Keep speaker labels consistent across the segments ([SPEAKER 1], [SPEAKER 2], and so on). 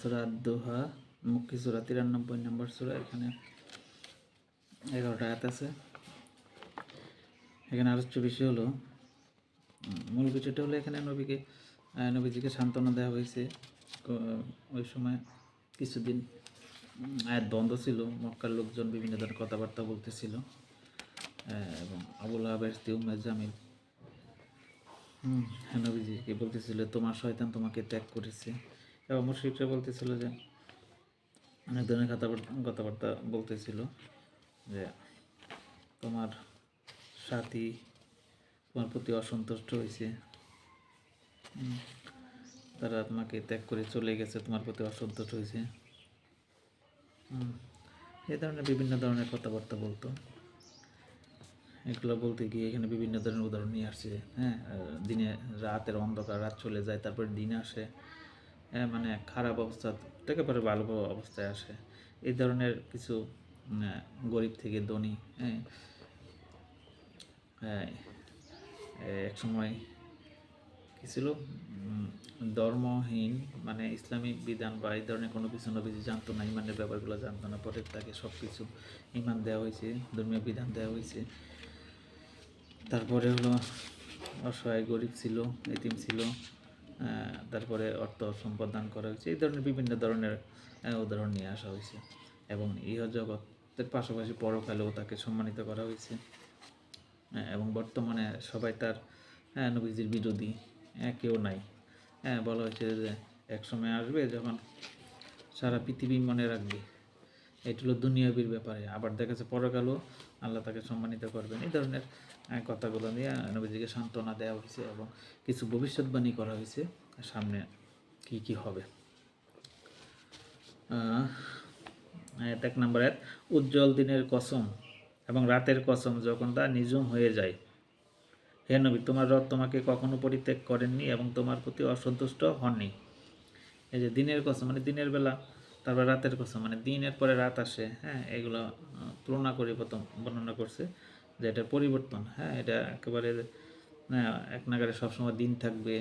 [SPEAKER 1] সুরা দোহা, মুক্তি সুরা তিরানব্বই নম্বর সুরা, এখানে এগারোটা আয়াত আছে। এখানে আলোচ্য বিষয় হলো মূল বিষয়টা হলো এখানে নবীকে নবীজিকে সান্ত্বনা দেওয়া হয়েছে। ওই সময় কিছুদিন আয়াত বন্ধ ছিল, মক্কার লোকজন বিভিন্ন ধরনের কথাবার্তা বলতেছিল এবং আবুল আবের স্ত্রী উম্মে জামিল নবীজিকে বলতেছিল, তোমার শয়তান তোমাকে ত্যাগ করেছে। এবং মুশরিকরা বলতেছিল যে, অনেক ধরনের কথাবার্তা কথাবার্তা বলতেছিল যে, তোমার সাথী তোমার প্রতি অসন্তুষ্ট হয়েছে। তারা তোমাকে ত্যাগ করে চলে গেছে, তোমার প্রতি অসন্তুষ্ট হয়েছে। এই ধরনের বিভিন্ন ধরনের কথাবার্তা বলতো। এগুলো বলতে গিয়ে এখানে বিভিন্ন ধরনের উদাহরণ নিয়ে আসছে হ্যাঁ দিনে রাতের অন্ধকার, রাত চলে যায়, তারপরে দিন আসে। মানে খারাপ অবস্থা থেকে পরে ভালো অবস্থায় আসে। এই ধরনের কিছু গরিব থেকে ধনী হ্যাঁ এক সময় কি ছিল? ধর্মহীন মানে ইসলামিক বিধান বা এই ধরনের কোনো কিছু নবীজি জানতো না, ইমানের ব্যাপারগুলো জানতো না, পরে তাকে সব কিছু ইমান দেওয়া হয়েছে, ধর্মীয় বিধান দেওয়া হয়েছে। তারপরে হলো অসহায় গরিব ছিল, এতিম ছিল তারপরে অর্থ সম্পদ দান করা হয়েছে। এই ধরনের বিভিন্ন ধরনের উদাহরণ নিয়ে আসা হয়েছে। এবং ইহ জগতের পাশাপাশি পরকালেও তাকে সম্মানিত করা হয়েছে। হ্যাঁ, এবং বর্তমানে সবাই তার নবীজির বিরোধী কেউ নাই। হ্যাঁ বলা হয়েছে যে এক সময় আসবে যখন সারা পৃথিবী মনে রাখবে। এটা হলো দুনিয়াবির ব্যাপারে। আবার দেখা যাচ্ছে পরকালও আল্লাহ তাকে সম্মানিত করবেন। এই ধরনের কথাগুলো নিয়ে নবীজিকে সান্ত্বনা দেওয়া হয়েছে এবং কিছু ভবিষ্যৎবাণী করা হয়েছে। সামনে কি কি হবে? এক নম্বর এক উজ্জ্বল দিনের কসম এবং রাতের কসম যখন তা নিজুম হয়ে যায়, হে নবী, তোমার রব তোমাকে কখনো পরিত্যাগ করেননি এবং তোমার প্রতি অসন্তুষ্ট হননি। এই যে দিনের কসম মানে দিনের বেলা, তারপর রাতের কসম মানে দিনের পরে রাত আসে হ্যাঁ এগুলো তুলনা করে প্রথম বর্ণনা করছে। যে এটার পরিবর্তন হ্যাঁ এটা একেবারে এক নাগারে সবসময় দিন থাকবে,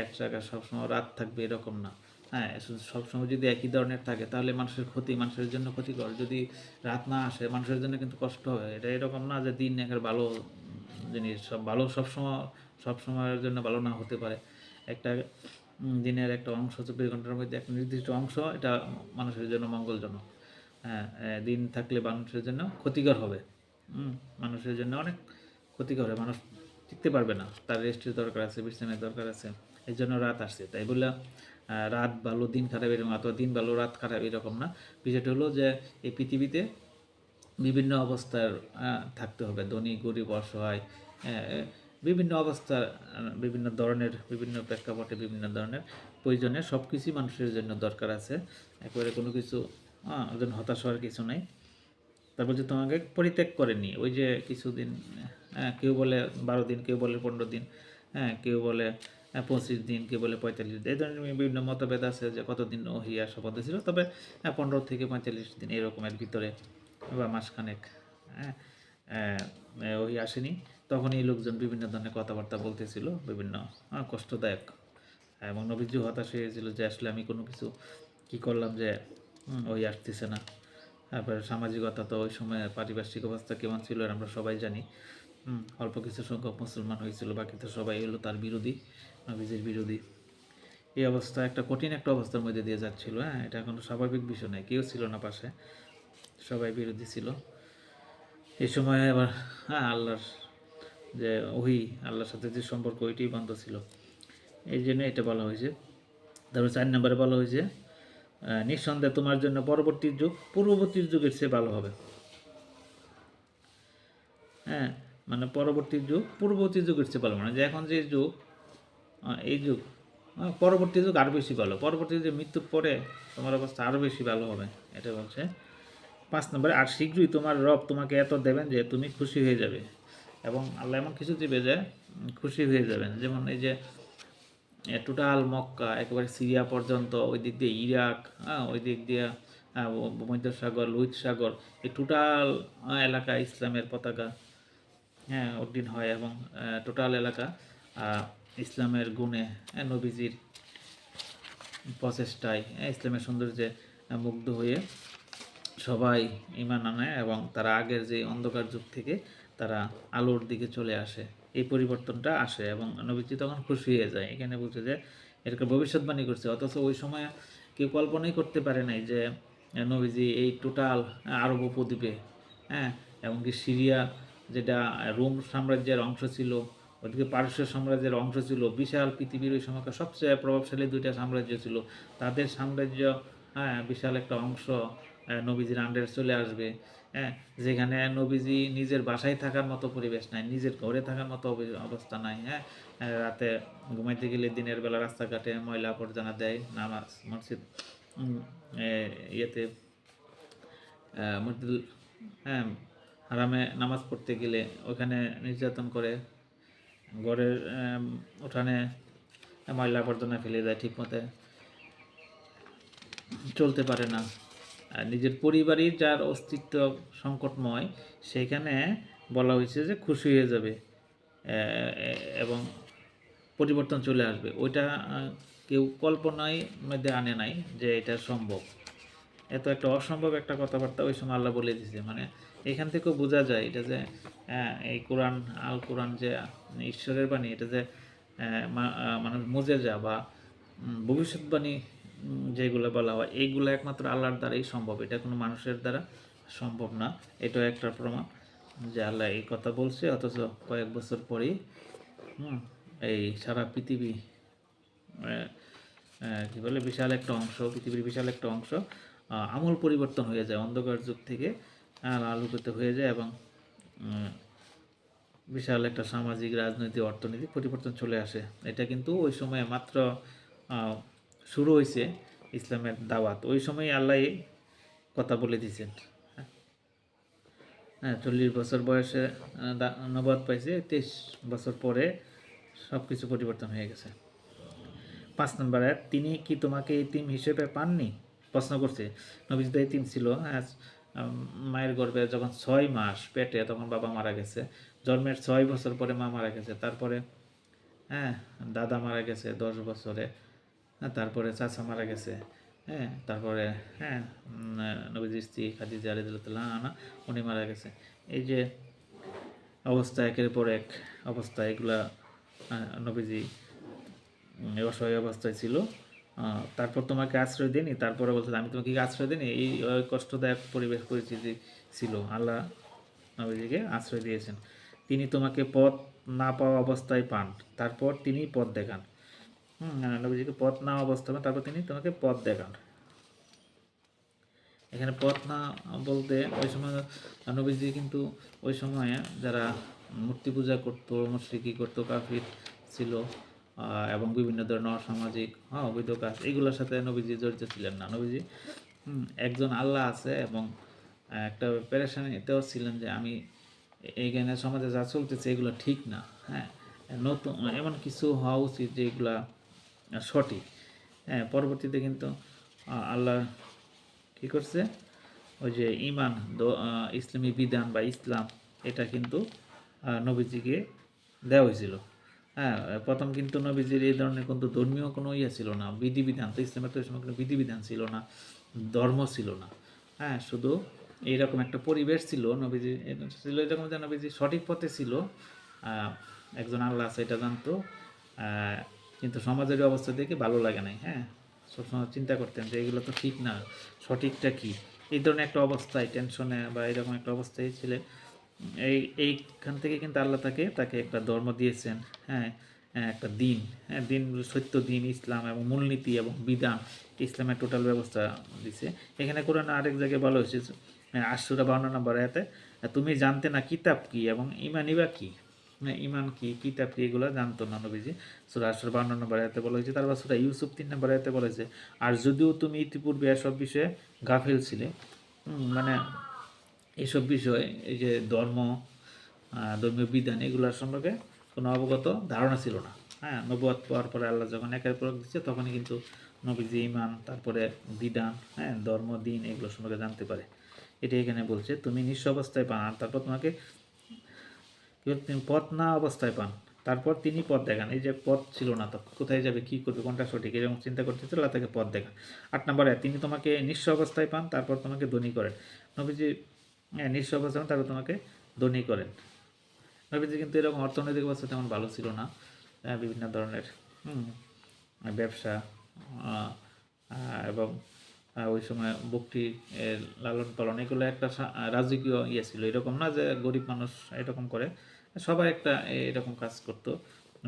[SPEAKER 1] এক জায়গায় সবসময় রাত থাকবে, এরকম না। হ্যাঁ সবসময় যদি একই ধরনের থাকে, তাহলে মানুষের ক্ষতি, মানুষের জন্য ক্ষতিকর। যদি রাত না আসে, মানুষের জন্য কিন্তু কষ্ট হবে। এটা এরকম না যে দিন একের ভালো জিনিস, সব ভালো সবসময়, সবসময়ের জন্য ভালো না হতে পারে। একটা দিনের একটা অংশ, চব্বিশ ঘণ্টার মধ্যে একটা নির্দিষ্ট অংশ, এটা মানুষের জন্য মঙ্গলজনক। হ্যাঁ দিন থাকলে মানুষের জন্য ক্ষতিকর হবে। মানুষের জন্য অনেক ক্ষতিকর হবে মানুষ টিকতে পারবে না। তার রেস্টের দরকার আছে, বিশ্রামের দরকার আছে এই জন্য রাত আসছে। তাই বলে রাত ভালো, দিন খারাপ এরকম, অথবা দিন ভালো, রাত খারাপ এরকম না। বিষয়টা হলো যে, এই পৃথিবীতে বিভিন্ন অবস্থার থাকতে হবে। ধনী, গরিব, অসহায় বিভিন্ন অবস্থার বিভিন্ন ধরনের, বিভিন্ন প্রেক্ষাপটে বিভিন্ন ধরনের প্রয়োজনে সব কিছুই মানুষের জন্য দরকার আছে। একবারে কোনো কিছু একজন হতাশ হওয়ার কিছু নাই। তারপর যে তোমাকে পরিত্যাগ করেনি ওই যে কিছুদিন হ্যাঁ কেউ বলে বারো দিন কেউ বলে পনেরো দিন হ্যাঁ কেউ বলে হ্যাঁ, পঁচিশ দিন কেউ বলে পঁয়তাল্লিশ দিন এই ধরনের বিভিন্ন মতভেদ আছে যে কতদিন ওহি পদ্ধতি ছিল তবে হ্যাঁ, পনেরো থেকে পঁয়তাল্লিশ দিন এরকমের ভিতরে বা মাসখানেক হ্যাঁ ওহি আসেনি। তখনই লোকজন বিভিন্ন ধরনের কথাবার্তা বলতেছিল বিভিন্ন আহ, কষ্টদায়ক এবং নবীজি হতাশ হয়েছিল যে আসলে আমি কোনো কিছু কি করলাম যে ওই আসতেছে না। তারপরে সামাজিকতা তো ওই সময় পারিপার্শ্বিক অবস্থা কেমন ছিল আমরা সবাই জানি। অল্প কিছু সংখ্যক মুসলমান হয়েছিল, বাকি তো সবাই হলো তার বিরোধী, নবীজির বিরোধী। এই অবস্থা একটা কঠিন একটা অবস্থার মধ্যে দিয়ে যাচ্ছিল হ্যাঁ এটা কোনো স্বাভাবিক বিষয় নয়, কেউ ছিল না পাশে, সবাই বিরোধী ছিল। এই সময় আবার হ্যাঁ আল্লাহর যে ওহি, আল্লাহর সাথে যে সম্পর্ক, ওইটাই বন্ধ ছিল। এই জন্য এটা বলা হয়েছে। তারপর চার নম্বরে বলা হয়েছে নিঃসন্দেহে তোমার জন্য পরবর্তী যুগ, পূর্ববর্তী যুগের চেয়ে ভালো হবে। হ্যাঁ মানে পরবর্তী যুগ, পূর্ববর্তী যুগের চেয়ে ভালো মানে যে এখন যে যুগ এই যুগ পরবর্তী যুগ আরও বেশি ভালো। পরবর্তী যে মৃত্যুর পরে তোমার অবস্থা আরও বেশি ভালো হবে এটা বলছে। পাঁচ নম্বরে, আর শীঘ্রই তোমার রব তোমাকে এত দেবেন যে তুমি খুশি হয়ে যাবে। এবং আল্লাহ এমন কিছু দিবে যে খুশি হয়ে যাবেন। যেমন এই যে টোটাল মক্কা একেবারে সিরিয়া পর্যন্ত ওই দিক দিয়ে ইরাক হ্যাঁ ওই দিক দিয়ে আহ, ভূমধ্যসাগর লোহিত সাগর এই টোটাল এলাকা ইসলামের পতাকা হ্যাঁ উড্ডীন হয় এবং টোটাল এলাকা ইসলামের গুণে হ্যাঁ, নবীজির প্রচেষ্টায় হ্যাঁ, ইসলামের সৌন্দর্যে মুগ্ধ হয়ে সবাই ইমান আনে এবং তারা আগের যে অন্ধকার যুগ থেকে তারা আলোর দিকে চলে আসে। এই পরিবর্তনটা আসে এবং নবীজি তখন খুশি হয়ে যায়। এখানে বলছে যে, এরকম ভবিষ্যৎবাণী করছে। অথচ ওই সময় কেউ কল্পনাই করতে পারে নাই যে, নবীজি এই টোটাল আরব উপদ্বীপে হ্যাঁ এমনকি সিরিয়া যেটা রোম সাম্রাজ্যের অংশ ছিল, ওদিকে পারস্য সাম্রাজ্যের অংশ ছিল, বিশাল পৃথিবীর ওই সময়কার সবচেয়ে প্রভাবশালী দুইটা সাম্রাজ্য ছিল। তাদের সাম্রাজ্য হ্যাঁ বিশাল একটা অংশ নবীজির আন্ডারে চলে আসবে। হ্যাঁ যেখানে নবীজি নিজের বাসায় থাকার মতো পরিবেশ নাই নিজের ঘরে থাকার মতো অবস্থা নাই হ্যাঁ। রাতে ঘুমাইতে গেলে দিনের বেলা রাস্তাঘাটে ময়লা আবর্জনা দেয় নামাজ মসজিদ ইয়েতে আহ, মসজিদ হ্যাঁ হারামে নামাজ পড়তে গেলে ওখানে নির্যাতন করে ঘরের উঠানে ময়লা আবর্জনা ফেলে দেয় ঠিক মতে চলতে পারে না। নিজের পরিবারই যার অস্তিত্ব সংকটময় সেখানে বলা হয়েছে যে খুশি হয়ে যাবে এবং পরিবর্তন চলে আসবে। ওইটা কেউ কল্পনায় মধ্যে আনে নাই যে এটা সম্ভব। এত একটা অসম্ভব একটা কথাবার্তা ওই সময় আল্লাহ বলে দিয়েছে। মানে এখান থেকেও বোঝা যায় এটা যে এই কোরআন আল কোরআন যে ঈশ্বরের বাণী এটা যে মানে মুজেজা বা উম, ভবিষ্যৎবাণী যেগুলো বলা হয় এইগুলো একমাত্র আল্লাহর দ্বারাই সম্ভব। এটা কোনো মানুষের দ্বারা সম্ভব না। এটাও একটা প্রমাণ যে আল্লাহ এই কথা বলছে অথচ কয়েক বছর পরেই এই সারা পৃথিবী আহ, বলে বিশাল একটা অংশ পৃথিবীর বিশাল একটা অংশ আমূল পরিবর্তন হয়ে যায় অন্ধকার যুগ থেকে আলোকিত হয়ে যায় এবং বিশাল একটা সামাজিক রাজনৈতিক অর্থনৈতিক পরিবর্তন চলে আসে। এটা কিন্তু ওই সময়ে মাত্র শুরু হয়েছে ইসলামের দাওয়াত। ওই সময় আল্লাহ কথা বলে দিয়েছেন। হ্যাঁ? চল্লিশ বছর বয়সে নবাদ পাইছে, তেইশ বছর পরে সব কিছু পরিবর্তন হয়ে গেছে। পাঁচ নম্বর এক তিনি কি তোমাকে এতিম হিসেবে পাননি? প্রশ্ন করছে। নবীজ তো এতিম ছিল। হ্যাঁ মায়ের গর্ভে যখন ছয় মাস পেটে, তখন বাবা মারা গেছে। জন্মের ছয় বছর পরে মা মারা গেছে। তারপরে হ্যাঁ দাদা মারা গেছে দশ বছরে। হ্যাঁ তারপরে চাচা মারা গেছে হ্যাঁ তারপরে হ্যাঁ নবীজির স্ত্রী খাদিজা আলিদুল্লাহ আনা উনি মারা গেছে। এই যে অবস্থা, একের পর এক অবস্থা, এগুলা নবীজি অসহায় অবস্থায় ছিল। তারপর তোমাকে আশ্রয় দিইনি তারপরে বলছে, আমি তোমাকে আশ্রয় দিইনি এই কষ্টদায়ক পরিবেশ পরিস্থিতি ছিল। আল্লাহ নবীজিকে আশ্রয় দিয়েছেন। তিনি তোমাকে পথ না পাওয়া অবস্থায় পান। তারপর তিনি পথ দেখান। হুম পথ না অবস্থায় পান, তারপর তিনি তোমাকে পথ দেখান। এখানে পথ না বলতে ওই সময় নবীজি কিন্তু ওই সময়ে যারা মূর্তি পূজা করতো মুশ্রিকি করতো কাফির ছিল এবং বিভিন্ন ধরনের অসামাজিক হ্যাঁ অবৈধ কাজ এগুলোর সাথে নবীজি জড়িত ছিলেন না। নবীজি একজন আল্লাহ আছে এবং একটা পেরেশানিতেও ছিলেন যে আমি এইখানে সমাজে যা চলতেছে এগুলো ঠিক না হ্যাঁ। নতুন এমন কিছু হওয়া উচিত যে এগুলা সঠিক। হ্যাঁ পরবর্তীতে কিন্তু আল্লাহ কি করছে? ওই যে ইমান ইসলামী বিধান বা ইসলাম, এটা কিন্তু নবীজিকে দেওয়া হয়েছিল। হ্যাঁ প্রথম কিন্তু নবীজির এই ধরনের কিন্তু ধর্মীয় কোনো ইয়ে ছিল না। বিধিবিধান, তো ইসলামের তো সময় কোনো বিধিবিধান ছিল না, ধর্ম ছিল না। হ্যাঁ শুধু এইরকম একটা পরিবেশ ছিল নবীজি ছিল এরকম যে নবীজি সঠিক পথে ছিল। একজন আল্লাহ আছে, এটা জানতো। কিন্তু সমাজের অবস্থা দেখে ভালো লাগে নাই হ্যাঁ? সবসময় চিন্তা করতেন যে এগুলো তো ঠিক না সঠিকটা কি? এই ধরনের একটা অবস্থায় টেনশনে বা এরকম একটা অবস্থায় ছিলে এই এইখান থেকে কিন্তু আল্লাহ তাকে তাকে একটা ধর্ম দিয়েছেন হ্যাঁ? হ্যাঁ, একটা দিন হ্যাঁ দিন সত্য দিন ইসলাম এবং মূলনীতি এবং বিধান ইসলামের টোটাল ব্যবস্থা দিছে। এখানে কোরআন আরেক জায়গায় বলা হয়েছে আশুরা বাউন্ন নম্বর এতে তুমি জানতে না কিতাব কি এবং ইমানই বা কি? ইমান কি কিতাব কি এগুলো জানতো না নবীজি সুরা আশুরা বাউন্ন নম্বর এতে বলা হয়েছে, তারপর সুরা ইউসুফ তিন নম্বর এতে বলা হয়েছে, আর যদিও তুমি ইতিপূর্বে এসব বিষয়ে গাফেল ছিলে মানে এইসব বিষয়, এই যে ধর্ম ধর্মীয় বিধান এগুলোর সম্পর্কে কোনো অবগত ধারণা ছিল না। হ্যাঁ নবুয়াত পাওয়ার পরে আল্লাহ যখন একের পর দিচ্ছে, তখনই কিন্তু নবীজি ইমান তারপরে বিধান হ্যাঁ ধর্ম, দিন, এগুলো সম্পর্কে জানতে পারে। এটা এখানে বলছে, তুমি নিঃস্ব অবস্থায় পান, আর তারপর তোমাকে তুমি পথ না অবস্থায় পান তারপর তিনি পথ দেখান। এই যে পথ ছিল না তো কোথায় যাবে কি করবে কোনটা সঠিক এরকম চিন্তা করতেছিল আল্লাহ তাকে পথ দেখান। আট নম্বরে তিনি তোমাকে নিঃস্ব অবস্থায় পান তারপর তোমাকে ধনী করেন। নবীজি হ্যাঁ, নিঃস্ব অবস্থায় পান, তারপর তোমাকে ধনী করেন। নবীজি কিন্তু এরকম অর্থনৈতিক অবস্থা তেমন ভালো ছিল না। বিভিন্ন ধরনের ব্যবসা এবং ওই সময় এর লালন পালন, এগুলো একটা রাজকীয় ইয়ে ছিল। এরকম না যে গরিব মানুষ এরকম করে, সবাই একটা এরকম কাজ করতো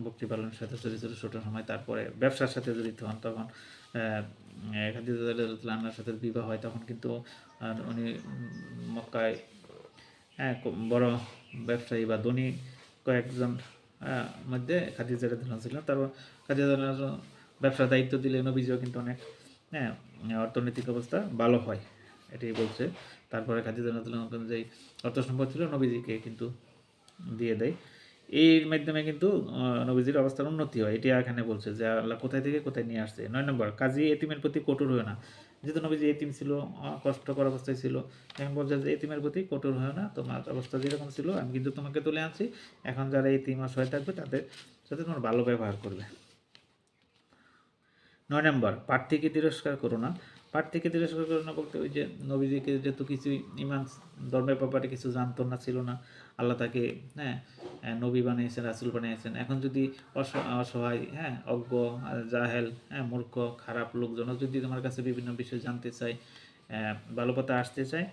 [SPEAKER 1] বকরি পালনের সাথে জড়িত ছিল ছোটো সময়। তারপরে ব্যবসার সাথে জড়িত হন, তখন খাদিজার সাথে বিবাহ হয়, তখন কিন্তু উনি মক্কায় হ্যাঁ বড় ব্যবসায়ী বা ধনী কয়েকজন মধ্যে খাদিজা ছিলেন। তারপর খাদিজা ব্যবসার দায়িত্ব দিলে নবীজিও কিন্তু অনেক হ্যাঁ অর্থনৈতিক অবস্থা ভালো হয়, এটাই বলছে। তারপরে খাদিজা আনহা যেই অর্থ সম্পদ ছিল নবীজিকে কিন্তু দিয়ে দেয়। এর মাধ্যমে কিন্তু নবীজির অবস্থার উন্নতি হয়, এটি এখানে বলছে যে, আল্লাহ কোথায় থেকে কোথায় নিয়ে আসছে। নয় নম্বর, কাজী এতিমের প্রতি কঠোর হয় না। যেহেতু নবীজি এতিম ছিল কষ্টকর অবস্থায় ছিল, এখন বলছে যে, এতিমের প্রতি কঠোর হয় না, তোমার অবস্থা যেরকম ছিল, আমি কিন্তু তোমাকে তুলে আনছি। এখন যারা এতিম অসহায় থাকবে, তাদের সাথে তোমার ভালো ব্যবহার করবে। নয় নম্বর প্রার্থীকে তিরস্কার করো না। প্রার্থীকে তিরস্কার করো না বলতে ওই যে নবীজিকে যেহেতু কিছুই ইমান ধর্মের ব্যাপারে কিছু জানতো না, ছিল না, আল্লাহ তাকে হ্যাঁ নবী বানিয়েছেন, রাসুল বানিয়েছেন। এখন যদি অস- অসহায় হ্যাঁ অজ্ঞ জাহেল হ্যাঁ মূর্খ, খারাপ লোকজন যদি তোমার কাছে বিভিন্ন বিষয় জানতে চায় ভালো পথে আসতে চায়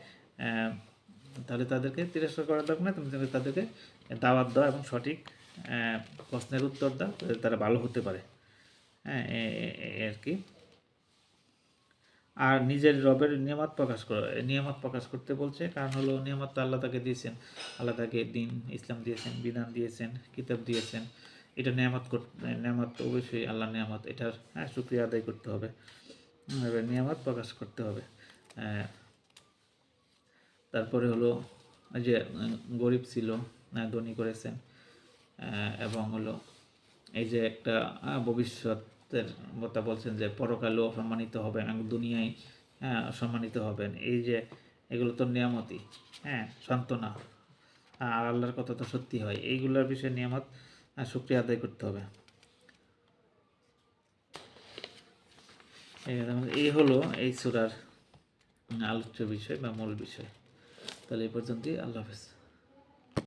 [SPEAKER 1] তাহলে তাদেরকে তিরস্কার করা দরকার না তুমি তাদেরকে দাওয়াত দাও এবং সঠিক প্রশ্নের উত্তর দাও তারা ভালো হতে পারে। হ্যাঁ আর কি। আর নিজের রবের নিয়ামত প্রকাশ করো নিয়ামত প্রকাশ করতে বলছে। কারণ হলো নিয়ামত তো আল্লাহ তাকে দিয়েছেন। আল্লাহ তাকে দিন ইসলাম দিয়েছেন বিধান দিয়েছেন কিতাব দিয়েছেন। এটা নিয়ামত নিয়ামত অবশ্যই আল্লাহ নিয়ামত। এটার হ্যাঁ শুক্রিয়া আদায় করতে হবে। নিয়ামত প্রকাশ করতে হবে। তারপরে হলো যে গরিব ছিল আহ, ধনী করেছেন। এবং হলো এই যে একটা আহ, ভবিষ্যতের কথা বলছেন যে পরকালেও সম্মানিত হবেন, এবং দুনিয়ায় হ্যাঁ সম্মানিত হবেন। এই যে, এগুলো তো নিয়ামতই হ্যাঁ সান্ত্বনা। আর আল্লাহর কথা তো সত্যি হয়। এইগুলোর বিষয়ে নিয়ামত শুক্রিয়া আদায় করতে হবে। এই হলো এই সুরার আলোচ্য বিষয় বা মূল বিষয়। তাহলে এই পর্যন্তই। আল্লাহ হাফেজ।